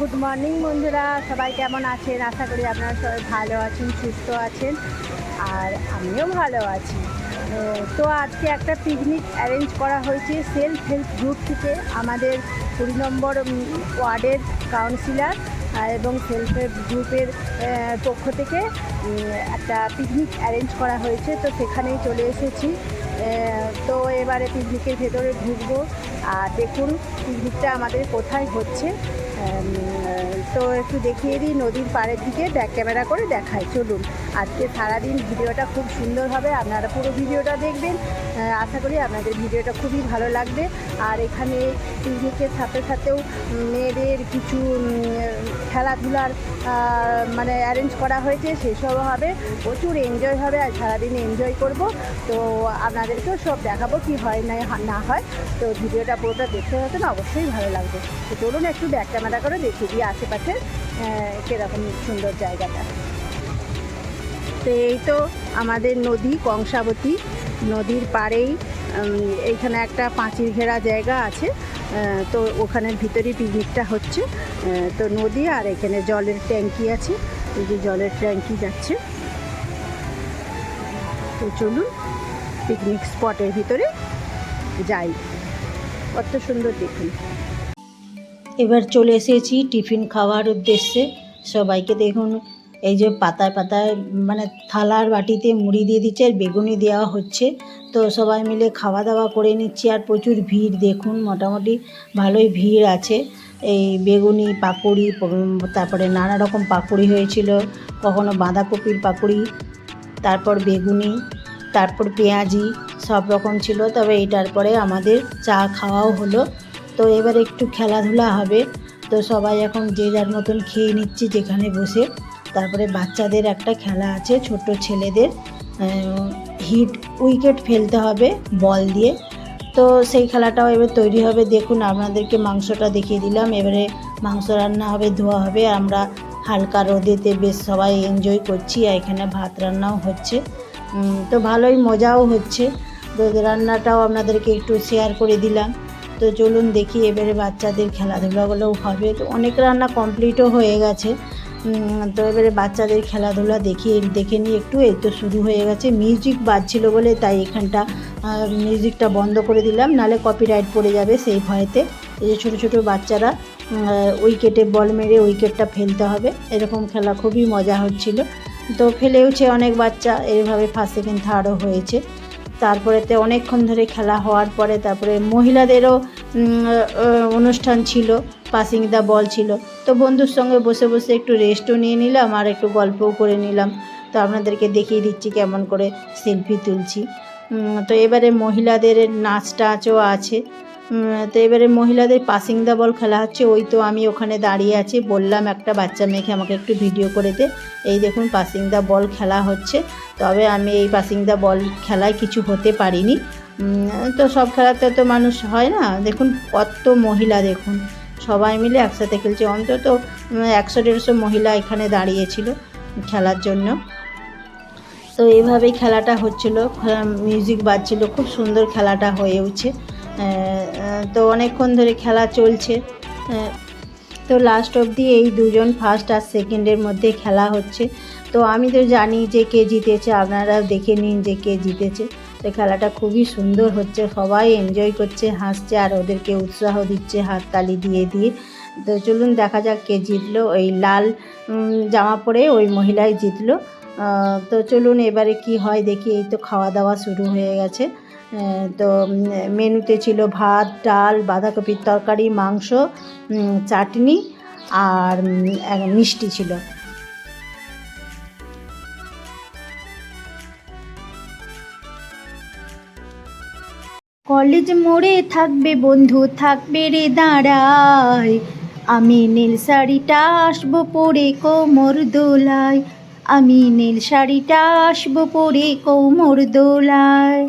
Good morning বন্ধুরা, সবাই কেমন আছেন? আশা করি আপনারা সবাই ভালো আছেন, সুস্থ আছেন, আর আমিও ভালো আছি। তো আজকে একটা পিকনিক অ্যারেঞ্জ করা হয়েছে সেলফ হেল্প গ্রুপ থেকে আমাদের কুড়ি নম্বর ওয়ার্ডের কাউন্সিলর এবং সেলফ হেল্প গ্রুপের পক্ষ থেকে একটা পিকনিক অ্যারেঞ্জ করা হয়েছে। তো সেখানেই চলে এসেছি। তো এবারে পিকনিকের ভেতরে ঢুকবো। আর দেখুন পিকনিকটা আমাদের কোথায় হচ্ছে। তো একটু দেখিয়ে দিই নদীর পাড়ের দিকে ব্যাক ক্যামেরা করে দেখায় চলুন। আজকে সারাদিন ভিডিওটা খুব সুন্দর হবে, আপনারা পুরো ভিডিওটা দেখবেন। আশা করি আপনাদের ভিডিওটা খুবই ভালো লাগবে। আর এখানে পিকনিকের সাথে সাথেও মেয়েদের কিছু খেলাধুলার মানে অ্যারেঞ্জ করা হয়েছে সেসবও হবে। প্রচুর এনজয় হবে আর সারাদিন এনজয় করব। তো আপনাদেরকেও সব দেখাবো কি হয় না না হয়। তো ভিডিওটা পুরোটা দেখতে হতো না অবশ্যই ভালো লাগবে। তো চলুন একটু ব্যাক ক্যামেরা করে দেখিয়ে দিই আশেপাশে কীরকম সুন্দর জায়গাটা। তো এই তো আমাদের নদী, কংসাবতী। নদীর পাড়েই এইখানে একটা পাঁচিল ঘেরা জায়গা আছে তো ওখানের ভিতরেই পিকনিকটা হচ্ছে তো নদী আর এখানে জলের ট্যাঙ্কি আছে, এই যে জলের ট্যাঙ্কি যাচ্ছে। তো চলুন পিকনিক স্পটের ভিতরে যাই, কত সুন্দর দেখুন। এবার চলে এসেছি টিফিন খাওয়ার উদ্দেশ্যে, সবাইকে দেখুন এই যে পাতায় পাতায় মানে থালার বাটিতে মুড়ি দিয়ে দিচ্ছে আর বেগুনি দেওয়া হচ্ছে। তো সবাই মিলে খাওয়া দাওয়া করে নিচ্ছি আর প্রচুর ভিড়। দেখুন মোটামুটি ভালোই ভিড় আছে। এই বেগুনি পাকুড়ি তারপরে নানা রকম পাকুড়ি হয়েছিল। কখনো বাঁধাকপির পাকুড়ি তারপর বেগুনি, তারপর পেঁয়াজি, সব রকম ছিল। তবে এটার পরে আমাদের চা খাওয়াও হলো। তো এবার একটু খেলাধুলা হবে। তো সবাই এখন যে যার মতন খেয়ে নিচ্ছে যেখানে বসে। তারপরে বাচ্চাদের একটা খেলা আছে ছোট ছেলেদের হিট উইকেট ফেলতে হবে বল দিয়ে। তো সেই খেলাটাও এবার তৈরি হবে। দেখুন, আপনাদেরকে মাংসটা দেখিয়ে দিলাম। এবারে মাংস রান্না হবে, ধোয়া হবে। আমরা হালকা রোদেতে বেশ সবাই এনজয় করছি আর এখানে ভাত রান্নাও হচ্ছে। তো ভালোই মজাও হচ্ছে। তো রান্নাটাও আপনাদেরকে একটু শেয়ার করে দিলাম। তো চলুন দেখি, এবারে বাচ্চাদের খেলাধুলাগুলোও হবে। তো অনেক রান্না কমপ্লিটও হয়ে গেছে। তো এবারে বাচ্চাদের খেলাধুলা দেখি দেখে নিয়ে একটু, এই তো শুরু হয়ে গেছে। মিউজিক বাজছিল বলে তাই এখানটা মিউজিকটা বন্ধ করে দিলাম, নালে কপিরাইট পড়ে যাবে সেই ভয়েতে। এই যে ছোটো ছোটো বাচ্চারা উইকেটে বল মেরে উইকেটটা ফেলতে হবে। এরকম খেলা খুবই মজা হচ্ছিল। তো ফেলেওছে অনেক বাচ্চা এইভাবে ফার্স্ট সেকেন্ড থার্ডও হয়েছে। তারপরেতে অনেকক্ষণ ধরে খেলা হওয়ার পরে তারপরে মহিলাদেরও অনুষ্ঠান ছিল পাসিং দ্য বল ছিল। তো বন্ধুর সঙ্গে বসে বসে একটু রেস্টও নিয়ে নিলাম আর একটু গল্পও করে নিলাম। তো আপনাদেরকে দেখিয়ে দিচ্ছি কেমন করে সেলফি তুলছি। তো এবারে মহিলাদের নাচ টাচও আছে। তো এবারে মহিলাদের পাসিং দ্য বল খেলা হচ্ছে। ওই তো আমি ওখানে দাঁড়িয়ে আছি। বললাম একটা বাচ্চা মেয়েকে আমাকে একটু ভিডিও করে দে। এই দেখুন পাসিং দ্য বল খেলা হচ্ছে। তবে আমি এই পাসিং দ্য বল খেলায় কিছু হতে পারিনি। তো সব খেলাতে তো মানুষ হয় না। দেখুন কত মহিলা দেখুন। সবাই মিলে একসাথে খেলছে। অন্তত একশো, দেড়শো মহিলা এখানে দাঁড়িয়েছিল খেলার জন্য। তো এইভাবেই খেলাটা হচ্ছিল। মিউজিক বাজছিল। খুব সুন্দর খেলাটা হয়ে উঠছে তো অনেকক্ষণ ধরে খেলা চলছে। তো লাস্ট অবধি এই দুজন ফার্স্ট আর সেকেন্ডের মধ্যে খেলা হচ্ছে। তো আমি তো জানি যে কে জিতেছে আপনারা দেখে নিন যে কে জিতেছে। তো খেলাটা খুবই সুন্দর হচ্ছে, সবাই এনজয় করছে, হাসছে আর ওদেরকে উৎসাহ দিচ্ছে, হাততালি দিয়ে দিয়ে। তো চলুন দেখা যাক কে জিতলো ওই লাল জামা পরে ওই মহিলাই জিতলো। তো চলুন এবারে কি হয়, দেখি এই তো খাওয়া দাওয়া শুরু হয়ে গেছে। তো মেনুতে ছিল ভাত, ডাল, বাঁধাকপির তরকারি, মাংস চাটনি আর মিষ্টি ছিল। কলেজ মোড়ে থাকবে বন্ধু, থাকবে রে দাঁড়ায় আমি নীল শাড়িটা আসব পরে কোমর দোলায়। আমি নীল শাড়িটা আসব পরে কোমর দোলায়।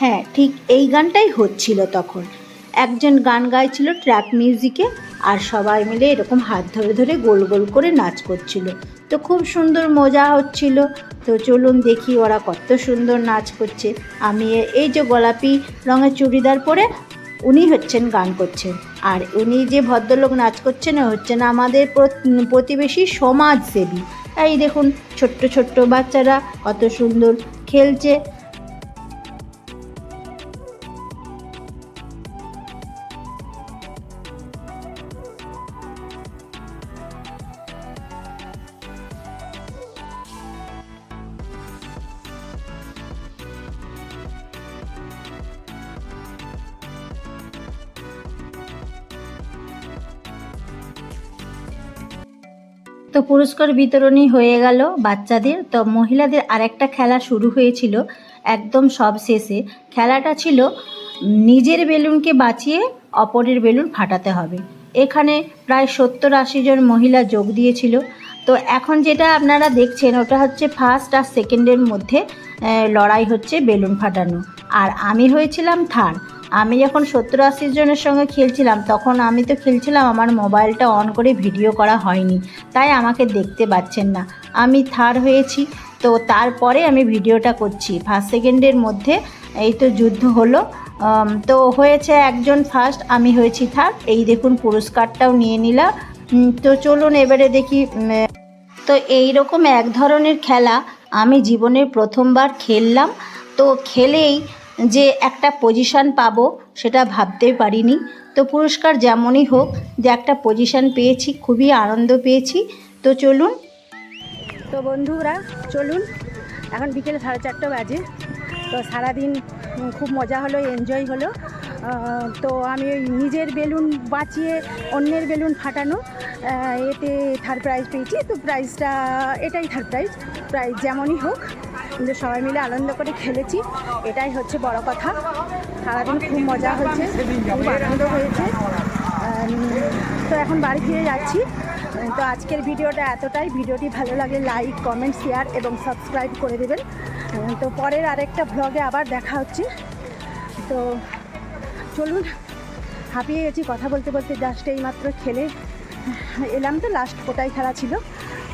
হ্যাঁ ঠিক এই গানটাই হচ্ছিল তখন। একজন গান গাইছিল ট্র্যাক মিউজিকে আর সবাই মিলে এরকম হাত ধরে ধরে গোল গোল করে নাচ করছিল। তো খুব সুন্দর মজা হচ্ছিল। তো চলুন দেখি ওরা কত সুন্দর নাচ করছে। আমি এই যে গোলাপি রঙের চুড়িদার পরে উনি হচ্ছেন গান করছেন। আর উনি যে ভদ্রলোক নাচ করছেন না হচ্ছে না আমাদের প্রতিবেশী সমাজসেবী। এই দেখুন, ছোট্ট ছোট্ট বাচ্চারা কত সুন্দর খেলছে। তো পুরস্কার বিতরণী হয়ে গেল বাচ্চাদের। তো মহিলাদের আরেকটা খেলা শুরু হয়েছিল একদম সব শেষে। খেলাটা ছিল নিজের বেলুনকে বাঁচিয়ে অপরের বেলুন ফাটাতে হবে। এখানে প্রায় সত্তর আশি জন মহিলা যোগ দিয়েছিল। তো এখন যেটা আপনারা দেখছেন ওটা হচ্ছে ফার্স্ট আর সেকেন্ডের মধ্যে লড়াই হচ্ছে বেলুন ফাটানো। আর আমি হয়েছিলাম থার্ড আমি যখন সত্তর আশি জনের সঙ্গে খেলছিলাম, তখন আমি তো খেলছিলাম, আমার মোবাইলটা অন করে ভিডিও করা হয়নি। তাই আমাকে দেখতে পাচ্ছেন না। আমি থার্ড হয়েছি, তো তারপরে আমি ভিডিওটা করছি। ফার্স্ট সেকেন্ডের মধ্যে এই তো যুদ্ধ হলো। তো হয়েছে একজন ফার্স্ট, আমি হয়েছি থার্ড। এই দেখুন, পুরস্কারটাও নিয়ে নিলাম তো চলুন, এবারে দেখি তো এই রকম এক ধরনের খেলা আমি জীবনের প্রথমবার খেললাম। তো খেলেই যে একটা পজিশান পাবো সেটা ভাবতে পারিনি। তো পুরস্কার যেমনই হোক, যে একটা পজিশান পেয়েছি, খুবই আনন্দ পেয়েছি। তো চলুন। তো বন্ধুরা, চলুন। এখন বিকেল সাড়ে চারটে বাজে। তো সারাদিন খুব মজা হলো এনজয় হলো। তো আমি নিজের বেলুন বাঁচিয়ে অন্যের বেলুন ফাটানো এতে থার্ড প্রাইজ পেয়েছি। তো প্রাইজটা এটাই থার্ড প্রাইজ প্রাইজ যেমনই হোক। কিন্তু সবাই মিলে আনন্দ করে খেলেছি। এটাই হচ্ছে বড় কথা। সারাদিন খুব মজা হয়েছে, খুব আনন্দ হয়েছে। তো এখন বাড়ি ফিরে যাচ্ছি। তো আজকের ভিডিওটা এতটাই। ভিডিওটি ভালো লাগলে লাইক, কমেন্ট, শেয়ার এবং সাবস্ক্রাইব করে দেবেন। তো পরের আরেকটা ভ্লগে আবার দেখা হচ্ছে। তো চলুন, হাঁপিয়ে গেছি। কথা বলতে বলতে জাস্ট এইমাত্র খেলে এলাম তো। লাস্ট কোটাই খেলা ছিল,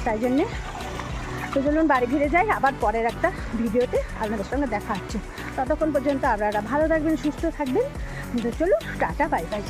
তাই জন্যে তো চলুন বাড়ি ফিরে যাই। আবার পরের একটা ভিডিওতে আপনাদের সঙ্গে দেখা হচ্ছে। ততক্ষণ পর্যন্ত আপনারা ভালো থাকবেন, সুস্থ থাকবেন। চলুন, টাটা, বাই বাই।